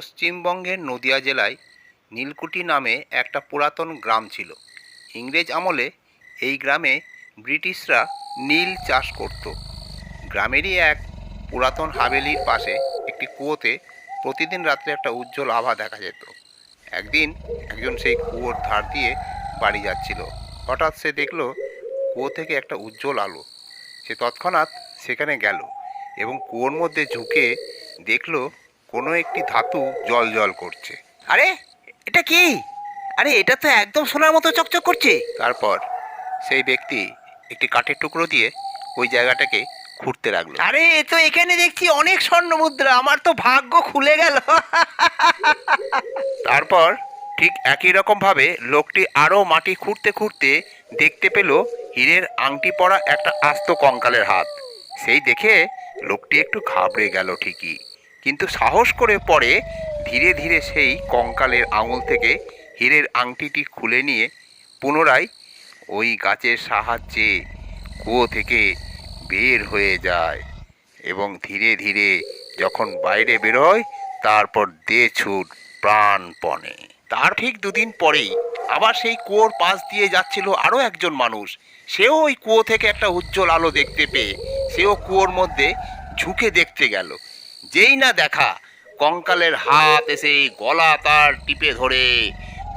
পশ্চিমবঙ্গের নদিয়া জেলায় নীলকুঠি নামে একটা পুরাতন গ্রাম ছিল। ইংরেজ আমলে এই গ্রামে ব্রিটিশরা নীল চাষ করত। গ্রামেরই এক পুরাতন হাভেলির পাশে একটি কুয়োতে প্রতিদিন রাত্রে একটা উজ্জ্বল আভা দেখা যেত। একদিন একজন সেই কুয়োর ধার দিয়ে বাড়ি যাচ্ছিল। হঠাৎ সে দেখল কুয়ো থেকে একটা উজ্জ্বল আলো। সে তৎক্ষণাৎ সেখানে গেল এবং কুয়োর মধ্যে ঝুঁকে দেখল কোনো একটি ধাতু জল জল করছে। আরে এটা কি? আরে এটা তো একদম সোনার মতো চকচক করছে। তারপর সেই ব্যক্তি একটি কাঠের টুকরো দিয়ে ওই জায়গাটাকে খুঁড়তে লাগল। আরে এ তো এখানে দেখছি অনেক স্বর্ণ মুদ্রা। আমার তো ভাগ্য খুলে গেল। তারপর ঠিক একই রকমভাবে লোকটি আরও মাটি খুঁড়তে খুঁড়তে দেখতে পেল হীরের আংটি পরা একটা আস্ত কঙ্কালের হাত। সেই দেখে লোকটি একটু ঘাবড়ে গেল ঠিকই। কিন্তু সাহস করে পরে ধীরে ধীরে সেই কঙ্কালের আঙুল থেকে হীরের আংটিটি খুলে নিয়ে পুনরায় ওই গাছের সাহায্যে কুয়ো থেকে বের হয়ে যায় এবং ধীরে ধীরে যখন বাইরে বেরোয়, তারপর দে ছুট প্রাণপণে। তার ঠিক দুদিন পরেই আবার সেই কুয়োর পাশ দিয়ে যাচ্ছিল আরও একজন মানুষ। সেও ওই কুয়ো থেকে একটা উজ্জ্বল আলো দেখতে পেয়ে, সেও কুয়োর মধ্যে ঝুঁকে দেখতে গেল। যেই না দেখা কঙ্কালের হাত এসে গলা তার টিপে ধরে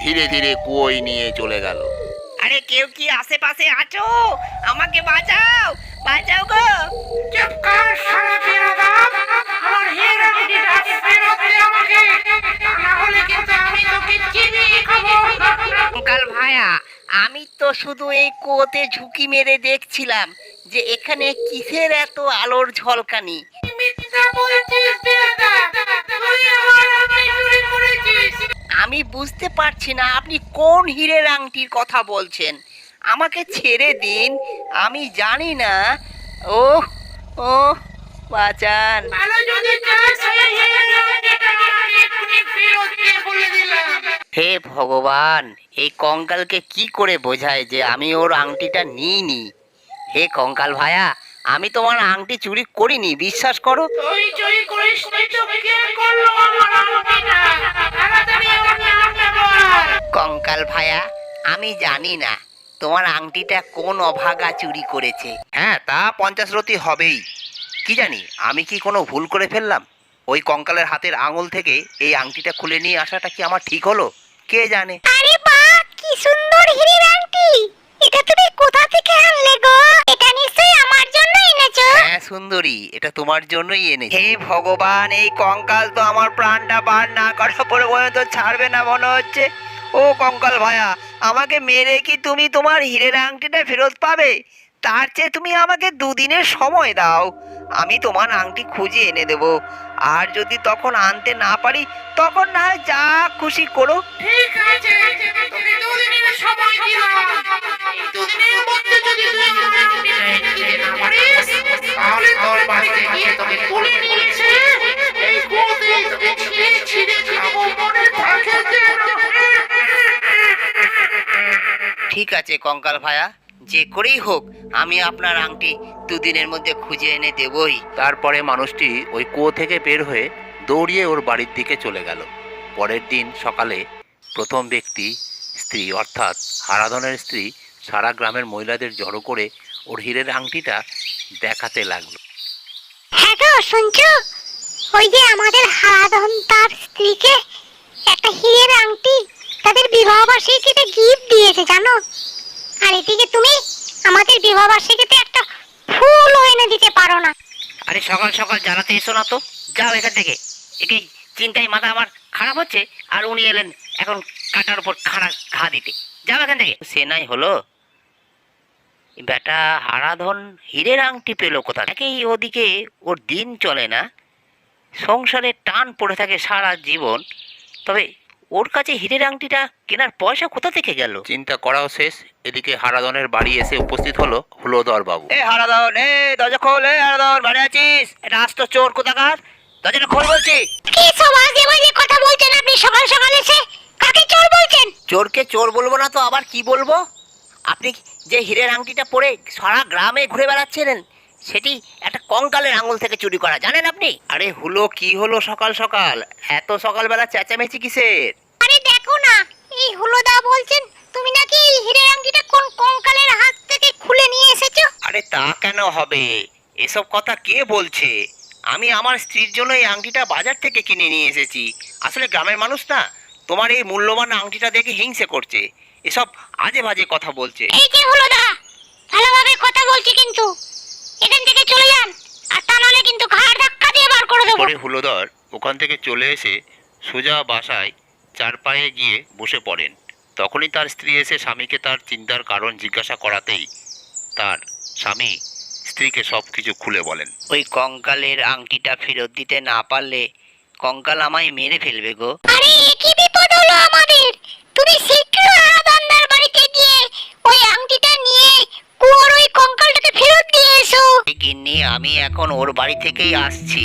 ধীরে ধীরে কুয়োয় নিয়ে চলে গেল। আরে কেউ কি আশেপাশে আছো? আমাকে বাঁচাও বাঁচাও গো। চুপ কর সারা বেয়াদব আমার হিরো দিদিটা ফেরত দে আমাকে। না হলে কিন্তু আমি তোকে চিবিয়ে খাব। অঙ্কাল ভায়া আমি তো শুধু এই কুয়োতে ঝুঁকি মেরে দেখছিলাম যে এখানে কিসের এত আলোর ঝলকানি। আমি বুঝতে পারছি না আপনি কোন হীরের আংটির কথা বলছেন। আমাকে ছেড়ে দিন, আমি জানি না। ও ও বাঁচান। হে ভগবান, এই কঙ্কালকে কি করে বোঝায় যে আমি ওর আংটিটা নিইনি? হে কঙ্কাল ভায়া আমি তোমার আংটি চুরি করিনি বিশ্বাস করো। তুই চুরি করিস নি তো কে করল আমার আংটিটা? তাড়াতাড়ি আমাকে আনতে বল কঙ্কাল ভায়া আমি জানি না তোমার আংটিটা কোন অভাগা চুরি করেছে। হ্যাঁ তা পঞ্চাশ রতি হবেই। কি জানি আমি কি কোনো ভুল করে ফেললাম? ওই কঙ্কালের হাতের আঙুল থেকে এই আংটিটা খুলে নিয়ে আসাটা কি আমার ঠিক হলো? কে জানে? আরে বাহ কি সুন্দর হীরের আংটি! এটা তোমার জন্যই এনে হে ভগবান এই কঙ্কাল তো আমার প্রাণটা বার না করা পরে পর্যন্ত ছাড়বে না মনে হচ্ছে। ও কঙ্কাল ভায়া আমাকে মেরে কি তুমি তোমার হীরের আংটিটা ফেরত পাবে? তার চেয়ে তুমি আমাকে দুদিনের সময় দাও। আমি তোমার আংটি খুঁজে এনে দেব। আর যদি তখন আনতে না পারি তখন না হয় যা খুশি করো। ঠিক আছে দুদিনের সময় দিলাম দুদিনের মধ্যে যদি তুই আমার আংটিটা এনে দিতে না পারিস তাহলে তোর বাড়িতে গিয়ে তোকে তুলে নিয়ে এসে এই কুয়োতেই তোকে ছিঁড়ে ছিঁড়ে খাব মনে থাকে যেন। ঠিক আছে কঙ্কাল ভায়া যে করেই হোক আমি আপনার আংটি দুদিনের মধ্যে খুঁজে এনে দেবই। তারপরে মানুষটি ওই কুয়ো থেকে বের হয়ে দৌড়িয়ে ওর বাড়ির দিকে চলে গেল। পরের দিন সকালে প্রথম ব্যক্তি স্ত্রী অর্থাৎ হারাধনের স্ত্রী সারা গ্রামের মহিলাদের জড়ো করে ওর হীরের আংটিটা দেখাতে লাগল। হ্যাঁ গো শুনছো? ওই যে আমাদের হারাধন তার স্ত্রীকে একটা হীরের আংটি তাদের বিবাহ বার্ষিকীতে গিফট দিয়েছে জানো? আর এদিকে তুমি আমাদের বিবাহ বার্ষিকীতে একটা ফুলও এনে দিতে পারো না। আরে সকাল সকাল জ্বালাতে এসো না তো যাও এখান থেকে। একে চিন্তায় মাথা আমার খারাপ হচ্ছে আর উনি এলেন এখন কাটার উপর খাড়া ঘা দিতে। যাও এখান থেকে। সে নাই হলো। বেটা হারাধন হীরের আংটি পেল কোথা থেকেই ওদিকে ওর দিন চলে না। সংসারে টান পড়ে থাকে সারা জীবন। তবে ওর কাছে হীরের আংটিটা কেনার পয়সা কোথা থেকে গেল? চিন্তা করাও শেষ। এদিকে হারাধনের বাড়ি এসে উপস্থিত হলো হুলোদর বাবু। এ হারাধন এ দরজা খোল এ হারাধন বাড়ি আছিস? এটা আস্ত চোর কোথাকার? দরজাটা খোল বলছি। কি সব আজে বাজে কথা বলছেন আপনি সকাল সকাল এসে? কাকে চোর বলছেন? চোরকে চোর বলব না তো আবার কি বলব? আপনি যে হীরের আংটিটা পরে সারা গ্রামে ঘুরে বেড়াচ্ছিলেন সেটি একটা কঙ্কালের আঙুল থেকে চুরি করা জানেন আপনি? আরে হলো কি হলো সকাল সকাল? এত সকালবেলা চেঁচামেচি কিসের? আরে দেখো না এই হলো দা বলছেন তুমি নাকি এই হীরের আংটিটা কোন কঙ্কালের হাত থেকে খুলে নিয়ে এসেছ? আরে তা কেন হবে? এসব কথা কে বলছে? আমি আমার স্ত্রীর জন্য এই আংটিটা বাজার থেকে কিনে নিয়ে এসেছি। আসলে গ্রামের মানুষ না তোমার এই মূল্যবান আংটিটা দেখে হিংসে করছে। এসব আজে বাজে কথা বলছে। এই যে হুলোদা ভালোভাবে কথা বলছি কিন্তু। এখান থেকে চলে যান আর তা নাহলে কিন্তু ঘাড় ধাক্কা দিয়ে বার করে দেবো। পরে হুলোদর ওখান থেকে চলে এসে সোজা বাসায় চার পায়ে গিয়ে বসে পড়েন। তখনই তার স্ত্রী এসে স্বামীকে তার চিন্তার কারণ জিজ্ঞাসা করাতেই তার স্বামী স্ত্রীকে সব কিছু খুলে বলেন। ওই কঙ্কালের আংটিটা ফেরত দিতে না পারলে কঙ্কাল আমায় মেরে ফেলবে গো। আরে কি হলো আমাদের। তুমি শীঘ্র আরাদান্দার বাড়িতে গিয়ে ওই আংটিটা নিয়ে কুয়োর ওই কঙ্কালটাকে ফেরত দিয়ে এসো। গিন্নি আমি এখন ওর বাড়ি থেকেই আসছি।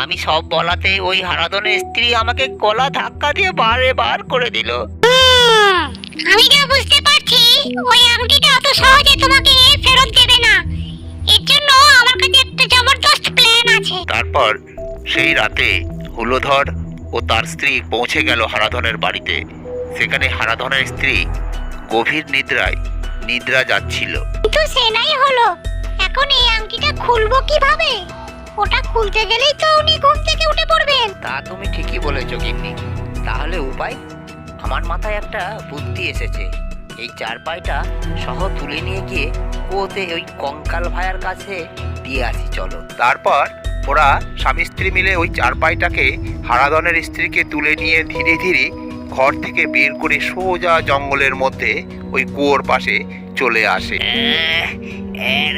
আমি সব বলাতে ওই হারাধনের স্ত্রী আমাকে গলা ধাক্কা দিয়ে বারে বার করে দিল। আমি যা বুঝতে পারছি ওই আংটিটা অত সহজে তোমাকে ফেরত দেবে না। এর জন্য আমার কাছে একটা জবরদস্ত প্ল্যান আছে। তারপর সেই রাতে হুলোধর ও তার স্ত্রী পৌঁছে গেল হারাধনের বাড়িতে। সেখানে হারাধনের স্ত্রী গভীর নিদ্রায় নিদ্রা যাচ্ছিল। কিন্তু সে নাই হলো। এখন এই আংটিটা খুলবো কীভাবে? ওটা খুলতে গেলেই তো উনি ঘুম থেকে উঠে পড়বেন। তা তুমি ঠিকই বলেছ গিন্নি। তাহলে উপায়? আমার মাথায় একটা বুদ্ধি এসেছে। এই চার পাইটা সহ তুলে নিয়ে গিয়ে কুয়োতে ওই কঙ্কাল ভাইয়ার কাছে দিয়ে আসি চলো। তারপর ওরা স্বামী স্ত্রী মিলে ওই চারপাইটাকে হারাধনের স্ত্রীকে তুলে নিয়ে ধীরে ধীরে ঘর থেকে বের করে সোজা জঙ্গলের মধ্যে ওই কুয়োর পাশে চলে আসে।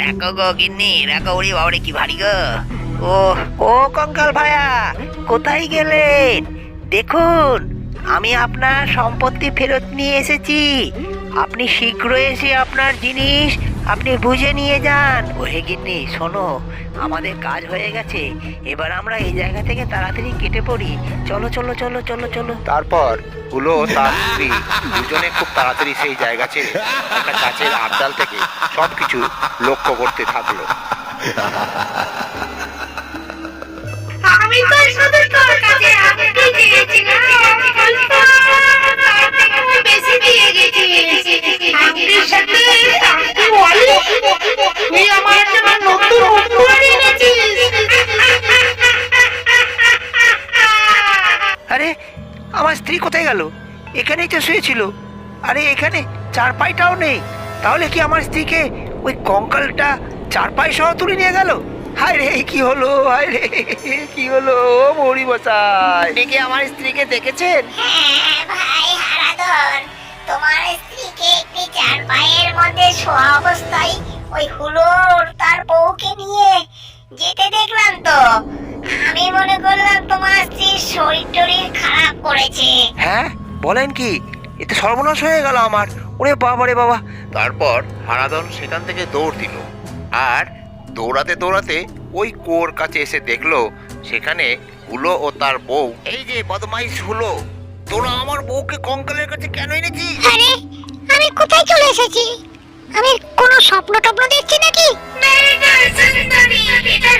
রাখো গো গিন্নি, রাখো ওরে বাবারে, কি ভারী গো। ও ও কঙ্কাল ভাইয়া কোথায় গেলেন? দেখুন, আমি আপনার সম্পত্তি ফেরত নিয়ে এসেছি। আপনি শীঘ্র এসে আপনার জিনিস আপনি বুঝে নিয়ে যান। ওহে গিন্নি শোনো আমাদের কাজ হয়ে গেছে। এবার আমরা এই জায়গা থেকে তাড়াতাড়ি কেটে পড়ি। চলো চলো চলো চলো চলো। তারপর হলো তার স্ত্রী দুজনে খুব তাড়াতাড়ি সেই জায়গা ছেড়ে একটা গাছের আবডাল থেকে সবকিছু লক্ষ্য করতে থাকল। আমি তো শুধু তোর কাছে দিয়ে সাথে তুই আমার জন্য নতুন উপহার এনেছিস। আরে আমার স্ত্রী কোথায় গেল? এখানেই তো শুয়েছিল। আরে এখানে চার পাইটাও নেই। তাহলে কি আমার স্ত্রীকে ওই কঙ্কালটা চার পাই সহ তুলে নিয়ে গেল? হায় রে কি হলো? হায় রে কি হলো? ও মৌরি বসাই দেখে আমার স্ত্রীকে দেখেছেন? হ্যাঁ হারাধন তোমার স্ত্রীকে একটি চার পায়ের মধ্যে শোয়া অবস্থায় ওই হুলোর তার বউকে নিয়ে যেতে দেখলাম তো। আমি মনে করলাম তোমার স্ত্রীর শরীর টরীর খারাপ করেছে। হ্যাঁ? বলেন কি? এতে সর্বনাশ হয়ে গেল আমার। ওরে বাবা রে বাবা। তারপর হারাধন সেখান থেকে দৌড় দিল। আর দৌড়াতে দৌড়াতে ওই কুয়োর কাছে এসে দেখল সেখানে হুলো ও তার বউ। এই যে বদমাইশ হলো। তোরা আমার বউকে কঙ্কালের কাছে কেন এনেছিস? আরে আমি কোথায় চলে এসেছি? আমি কোনো স্বপ্ন টপ্ন দেখছি নাকি? এটা